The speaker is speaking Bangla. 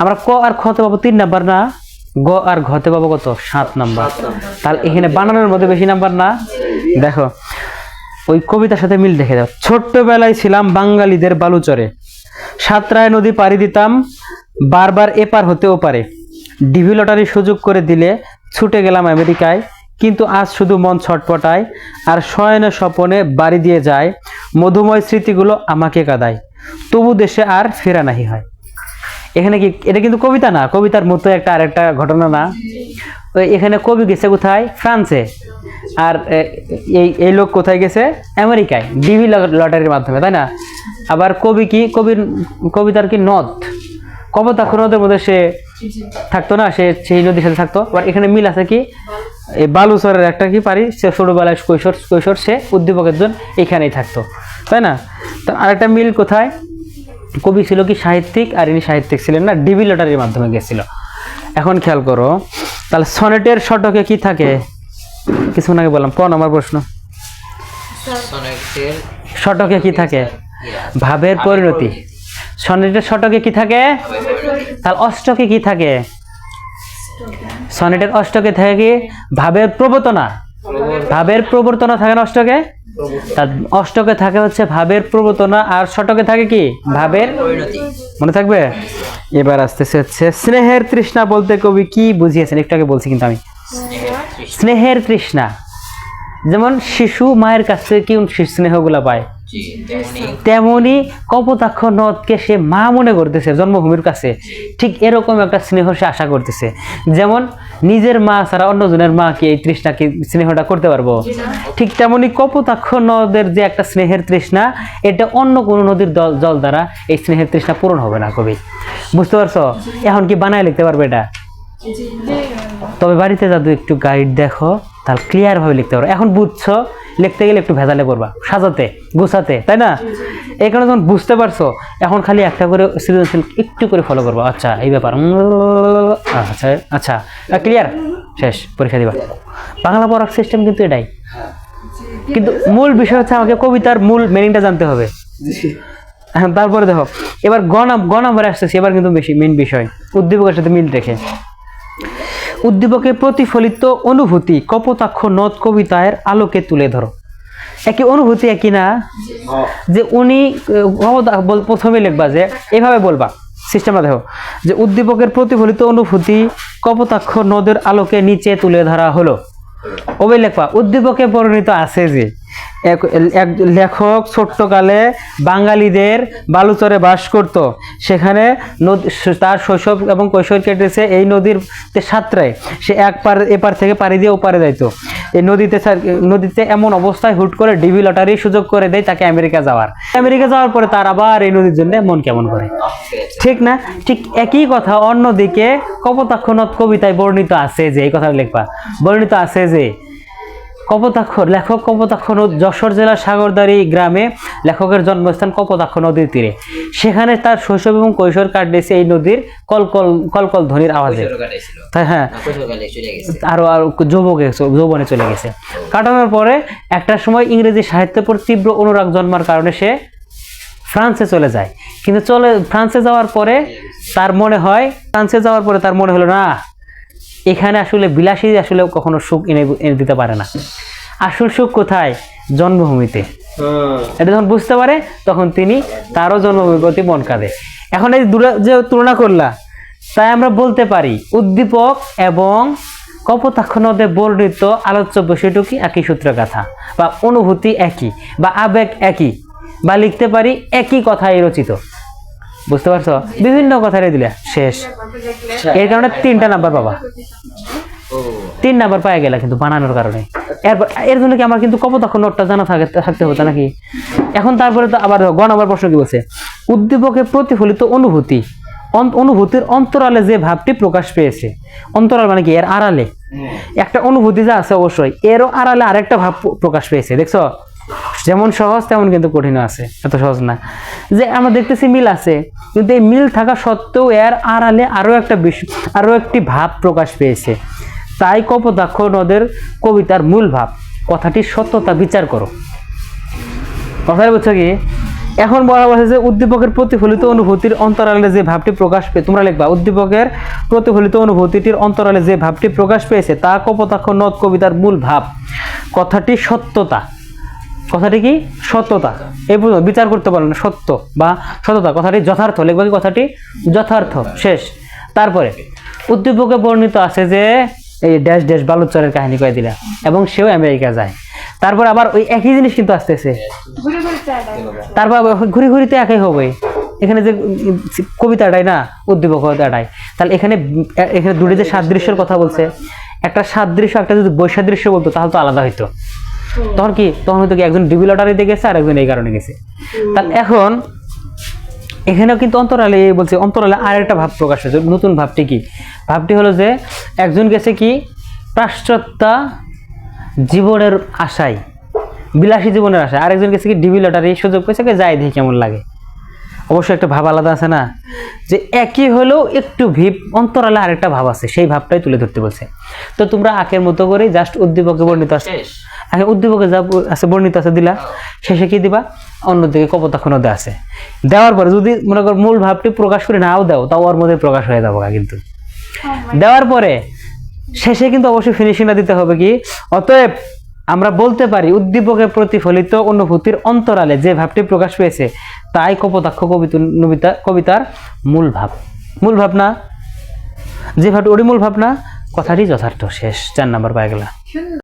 আমরা ক আর খতে পাবো তিন নাম্বার না গ আর ঘতে পাবো কত? সাত নাম্বার। তাহলে এখানে বানানোর মধ্যে বেশি নাম্বার না। দেখো ওই কবিতার সাথে মিল দেখে দাও। ছোট্টবেলায় ছিলাম বাঙালিদের বালুচরে। সাতরায় নদী পাড়ি দিতাম বারবার এপার হতে ওপারে ডিভি লটারি সুযোগ করে দিলে ছুটে গেলাম আমেরিকায় কিন্তু আজ শুধু মন ছটপটায় আর শয়নে স্বপনে বাড়ি দিয়ে যায় মধুময় স্মৃতিগুলো আমাকে কাদায়। তবু দেশে আর ফেরা নাহি হয়। এখানে কি, এটা কিন্তু কবিতা না, কবিতার মতো একটা আর একটা ঘটনা না। এখানে কবি গেছে কোথায়? ফ্রান্সে। আর এই এই লোক কোথায় গেছে? আমেরিকায়, ডিভি লটারির মাধ্যমে, তাই না? আবার কবি কি, কবির, কবিতার কি নদ? কবতাক্ষ নদের মধ্যে সে থাকতো না, সে, সেই নদীর সাথে থাকতো। আবার এখানে মিল আছে কি? এই বালুচরের একটা কি পারি সে ছোটবেলায় কৈশোর কৈশোর সে উদ্দীপকের জন্য এখানেই থাকতো, তাই না? তো আরেকটা মিল কোথায়? কবি ছিল কি সাহিত্যিক আর ইনি সাহিত্যিক ছিলেন না ডিবি লটারির মাধ্যমে গেছিল। এখন খেয়াল করো তাহলে সনেটের শতকে কি থাকে? কিছুক্ষণ আগে বললাম কোন আমার প্রশ্ন? শতকে কি থাকে? ভাবের পরিণতি। সনেটের শতকে কি থাকে? তাহলে অষ্টকে কি থাকে? সনেটের অষ্টকে থাকে কি? ভাবের প্রবর্তনা। ভাবের প্রবর্তনা থাকে না অষ্টকে? অষ্টকে থাকে হচ্ছে ভাবের প্রবর্তনা, আর শতকে থাকে কি? ভাবের মনে থাকবে? এবার আসতেছে হচ্ছে স্নেহের তৃষ্ণা বলতে কবি কি বুঝিয়েছেন? একটু আগে বলছি কিন্তু আমি। স্নেহের তৃষ্ণা। যেমন শিশু মায়ের কাছ থেকে কি স্নেহগুলা পায়, তেমনি কপোতাক্ষ নদকে সে মা মনে করতেছে, জন্মভূমির কাছে। ঠিক এরকম একটা স্নেহ সে আশা করতেছে। যেমন নিজের মা ছাড়া অন্যজনের মা কি এই তৃষ্ণাকে স্নেহটা করতে পারব? ঠিক তেমনি কপোতাক্ষ নদের যে একটা স্নেহের তৃষ্ণা এটা অন্য কোনো নদীর জল জল দ্বারা এই স্নেহের তৃষ্ণা পূরণ হবে না কবি। বুঝতে পারছ? এখন কি বানায় লিখতে পারবে এটা? তবে বাড়িতে যাদু একটু গাইড দেখো। তাহলে ক্লিয়ার ভাবে লিখতে পারো। এখন বুঝছ লিখতে গেলে একটু ভেজালে করবা সাজাতে গুছাতে তাই না? এই কারণে যখন বুঝতে পারছ এখন খালি একটা করে সৃজনশীল একটু করে ফলো করবা। আচ্ছা এই ব্যাপার। আচ্ছা আচ্ছা। ক্লিয়ার শেষ পরীক্ষা দিবা। বাংলা পড়ার সিস্টেম কিন্তু এটাই। কিন্তু মূল বিষয় হচ্ছে আমাকে কবিতার মূল মিনিংটা জানতে হবে। হ্যাঁ তারপরে দেখো এবার গ নাম গ নাম্বারে আসতেছি। এবার কিন্তু বেশি মেন বিষয়। উদ্দীপকের সাথে মিল রেখে। উদ্দীপকে প্রতিফলিত অনুভূতি কপোতাক্ষ নদ কবিতায়ের আলোকে তুলে ধরো। একই অনুভূতি একই না? যে উনি প্রথমে লিখবা যে, এভাবে বলবা, সিস্টেমটা দেখো, যে উদ্দীপকের প্রতিফলিত অনুভূতি কপোতাক্ষ নদের আলোকে নিচে তুলে ধরা হলো। ওবে লেখবা, উদ্দীপকে পরিণত আছে যে এক লেখক ছোট্টকালে বাঙালিদের বালুচরে বাস করত। সেখানে নদী তার শৈশব এবং কৈশোর কেটেছে এই নদীর সাঁতরায়। সে এক পার, এপার থেকে পাড়ি দিয়ে ওপারে যাইতো। এই নদীতে নদীতে এমন অবস্থায় হুট করে ডিবি লটারি সুযোগ করে দেয় তাকে আমেরিকা যাওয়ার। আমেরিকা যাওয়ার পরে তার আবার এই নদীর জন্য মন কেমন করে? ঠিক না? ঠিক একই কথা অন্যদিকে কপোতাক্ষ নদ কবিতায় বর্ণিত আছে যে, এই কথা লিখবা। বর্ণিত আছে যে কপোতাক্ষ লেখক কপোতাক্ষ নদ যশোর জেলার সাগরদারি গ্রামে লেখকের জন্মস্থান কপোতাক্ষ নদীর তীরে। সেখানে তার শৈশব এবং কৈশোর কাটিয়েছে এই নদীর কলকল কলকল ধ্বনির আওয়াজে। হ্যাঁ। না কৈশোর কালে গেছে। আরও আর যৌবকে যৌবনে চলে গেছে। কাটানোর পরে একটা সময় ইংরেজি সাহিত্যের প্রতি তীব্র অনুরাগ জন্মার কারণে সে ফ্রান্সে চলে যায়। কিন্তু চলে ফ্রান্সে যাওয়ার পরে তার মনে হয় ফ্রান্সে যাওয়ার পরে তার মনে হলো না এখানে আসলে বিলাসী আসলে কখনো সুখ এনে এনে দিতে পারে না। আসল সুখ কোথায়? জন্মভূমিতে। এটা যখন বুঝতে পারে তখন তিনি তারও জন্মভূমির প্রতি মন কাঁদে। এখন এই দূরে যে তুলনা করলা তাই আমরা বলতে পারি উদ্দীপক এবং কপোতাক্ষ নদে বর্ণিত আলোচ্য বিষয়টুকু একই সূত্রগাথা বা অনুভূতি একই বা আবেগ একই বা লিখতে পারি একই কথাই রচিত। বুঝতে পারছ? বিভিন্ন কথাই দিলে শেষ। এর কারণে তিনটা নাম্বার পাবা। তিন নাম্বার পাওয়া গেল কিন্তু বানানোর কারণে। এরপর এর জন্য কি আমার কিন্তু কপোতাক্ষ নোটটা জানা থাকে থাকতে হতো নাকি? এখন তারপরে তো আবার গ নম্বর প্রশ্ন কি বলছে? উদ্দীপকে প্রতিফলিত অনুভূতি। অন- অনুভূতির অন্তরালে যে ভাবটি প্রকাশ পেয়েছে। অন্তরাল মানে কি? এর আড়ালে। একটা অনুভূতি যা আছে অবশ্যই এরও আড়ালে আরেকটা ভাব প্রকাশ পেয়েছে দেখছ? যেমন সহজ, তেমন কিন্তু কঠিন আছে। এত সহজ না। যে আমরা দেখতেছি মিল আছে, কিন্তু এই মিল থাকা সত্ত্বেও এর আড়ালে আরও একটা বিষয় আরও একটি ভাব প্রকাশ পেয়েছে। তাই কপোতাক্ষ নদের কবিতার মূল ভাব, কথাটির সত্যতা বিচার করো। কথাটা বুঝছ কি? এখন বলা হয়েছে যে উদ্দীপকের প্রতিফলিত অনুভূতির অন্তরালে যে ভাবটি প্রকাশ পেয়ে তোমরা লিখবা, উদ্দীপকের প্রতিফলিত অনুভূতিটির অন্তরালে যে ভাবটি প্রকাশ পেয়েছে, তা কপোতাক্ষ নদ কবিতার মূল ভাব। কথাটি সত্যতা। কথাটি কি? সত্যতা। এই পর্যন্ত বিচার করতে পারো না, সত্য বা সত্যতা কথাটি যথার্থ, লিখবা কি কথাটি? যথার্থ, শেষ। তারপরে, উদ্দীপকে বর্ণিত আছে যে, এই ড্যাশ ড্যাশ বালুচরের কাহিনী কয়ে দিলা, এবং সেও আমেরিকা যায়। তারপর আবার ওই একই জিনিস কিন্তু আসতেছে। তারপর ঘুরি ঘুরিতে একই হবে। এখানে যে কবিতাটাই না, উদ্দীপক কবিতাটাই। তাহলে এখানে এখানে দুটি যে সাদৃশ্যের কথা বলছে, একটা সাদৃশ্য, একটা যদি বৈসাদৃশ্য বলতো, তাহলে তো আলাদা হইতো। তখন কি? তখন হয়তো কি একজন ডিবি লটারিতে গেছে আর একজন এই কারণে গেছে। তাহলে এখন এখানেও কিন্তু অন্তরালে এই বলছে অন্তরালে আরেকটা ভাব প্রকাশ হয়েছে নতুন ভাবটি কি? ভাবটি হলো যে একজন গেছে কি? পাশ্চাত্যা জীবনের আশায় বিলাসী জীবনের আশায়। আরেকজন গেছে কি? ডিবি লটারি সুযোগ পেয়েছে কি যাই দেখি কেমন লাগে। অবশ্যই একটা ভাব আলাদা আছে না? যে একই হলেও একটু ভিপ অন্তরালে আরেকটা ভাব আছে সেই ভাবটাই তুলে ধরতে বলছে। তো তোমরা আঁকের মতো করে জাস্ট উদ্দীপকে বর্ণিত আছে আগে উদ্দীপকে যা আছে বর্ণিত আছে দিলা শেষে কি দিবা? অন্যদিকে কপোতাক্ষ নদে আছে। দেওয়ার পরে যদি মনে করো মূল ভাবটি প্রকাশ করে নাও দাও তাও ওর মধ্যে প্রকাশ হয়ে যাব কিন্তু। দেওয়ার পরে শেষে কিন্তু অবশ্যই ফিনিশিংটা দিতে হবে কি অতএব আমরা বলতে পারি উদ্দীপকে প্রতিফলিত অনুভূতির অন্তরালে যে ভাবটি প্রকাশ পেয়েছে তাই কপোতাক্ষ কবিতা নবিতা কবিতার মূল ভাব। মূল ভাবনা? যে ভাবটি ওরই মূল ভাবনা কথাটি যথার্থ শেষ। চার নাম্বার পাই গেলা